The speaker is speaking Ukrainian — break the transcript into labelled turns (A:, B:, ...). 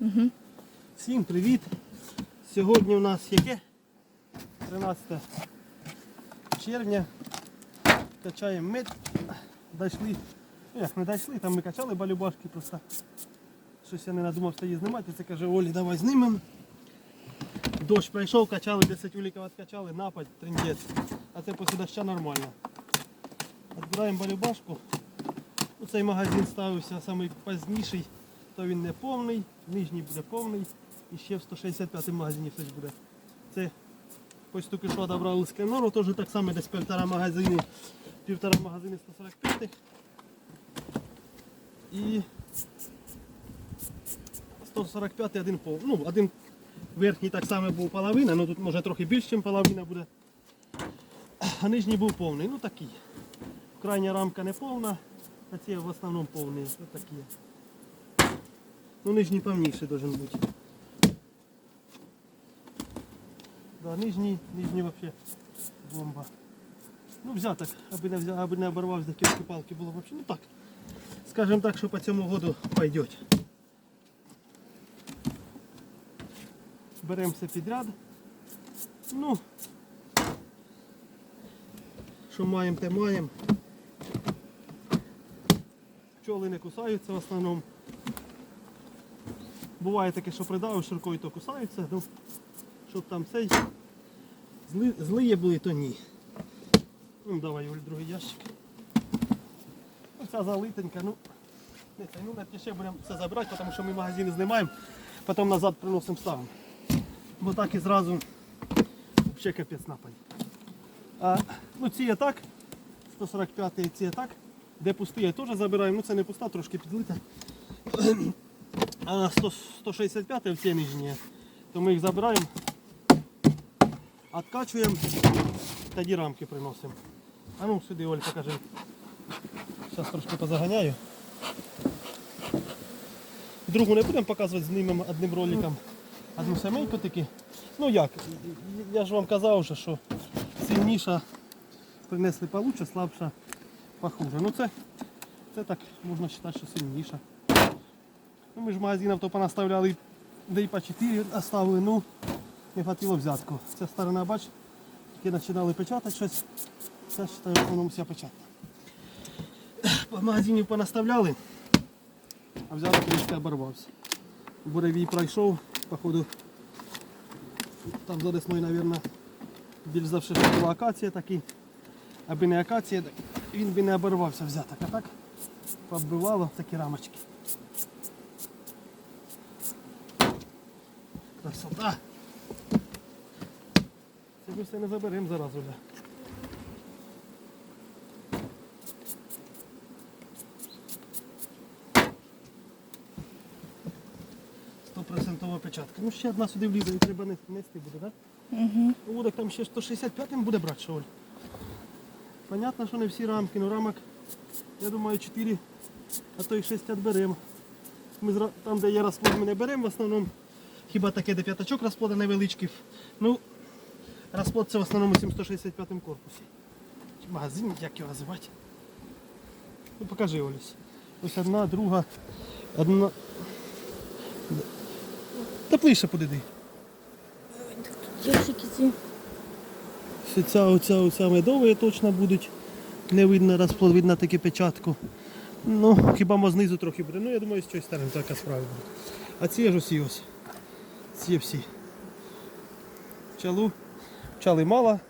A: Угу.
B: Всім привіт! Сьогодні у нас яке? 13 червня. Качаємо мед. Дійшли. Ну як не дійшли, там ми качали балюбашки просто. Щось я не надумав її знімати. Це каже, Олі, давай знімемо. Дощ пройшов, качали, 10 уліків відкачали, напад, триндець. А це після доща нормально. Відбираємо балюбашку. Ну, Цей магазин ставився самий пізніший, то він не повний, нижній буде повний. І ще в 165 магазині щось буде. Це ось тільки що добрали з Кенору, теж так само десь півтора магазини, півтора магазини 145 і 145 один пол. Ну, один верхній так само був половина, ну тут може трохи більше, ніж половина буде. А нижній був повний, ну такий. Крайня рамка не повна, а ці в основному повні. Ось такі. Ну нижній повніший должен бути. Да, нижній, нижній вообще бомба. Ну взяток, аби не взяв, аби не оборвав за кілька палки було вообще. Ну так. Скажем так, що по цьому году пойдет. Беремо все підряд. Ну, що маємо, те маємо. Пчоли не кусаються в основному. Буває таке, що придавиш рукою, то кусаються, ну, щоб там цей зли, злиє були, то ні. Ну, давай, Оль, другий ящик. Оця залитенька, ну, не це, ну, навіть ще будемо все забрати, тому що ми магазини знімаємо, потім назад приносимо ставимо. Бо так і зразу ще капець нападі. А, ну ці є так, 145 ці є так, де пусті я теж забираємо, ну це не пуста, трошки підлита. А 100, 165 в ці то ми їх забираємо, откачуємо, тоді рамки приносимо. А ну сюди, Оль, покажи. Зараз трошки позаганяю. Другу не будемо показувати, знімемо одним роликом. Одну семейку таки. Ну як, я ж вам казав вже, що сильніша принесли получше, слабша похуже. Ну це, це так можна вважати, що сильніша. Ну, ми ж магазинів то понаставляли, де і по 4 оставили, ну не хватило взятку. Ця сторона, бач, тільки починали печатати щось. Це вважаю, в основному вся печатна. По магазинів понаставляли, а взяли трішки оборвався. Буревій пройшов, походу там за десною, мабуть, більш за все, що була акація такий. Аби не акація, він би не оборвався взяток. А так побивало такі рамочки. Красота. Це ми все не заберемо зараз уже. Стопроцентова печатка. Ну ще одна сюди влізе і треба нести буде, так?
A: Угу.
B: Ну, так там ще 165 буде брати, що Оль. Понятно, що не всі рамки, ну рамок, я думаю, 4, а то й 6 відберемо. Ми там, де є розплод, ми не беремо в основному. Хіба таке, де п'ятачок розплода невеличкий. Ну, розплод це в основному 765 корпусі. Магазин, як його називати? Ну покажи, Олесь. Ось одна, друга, одна. Та ближче подиди. Ця, оця, оця медова точно будуть. Не видно розплод, видно таки печатку. Ну, хіба мо знизу трохи буде. Ну, я думаю, з цієї сторони така справа буде. А ці ж усі ось. Ці всі. Пчалу. Пчали мало.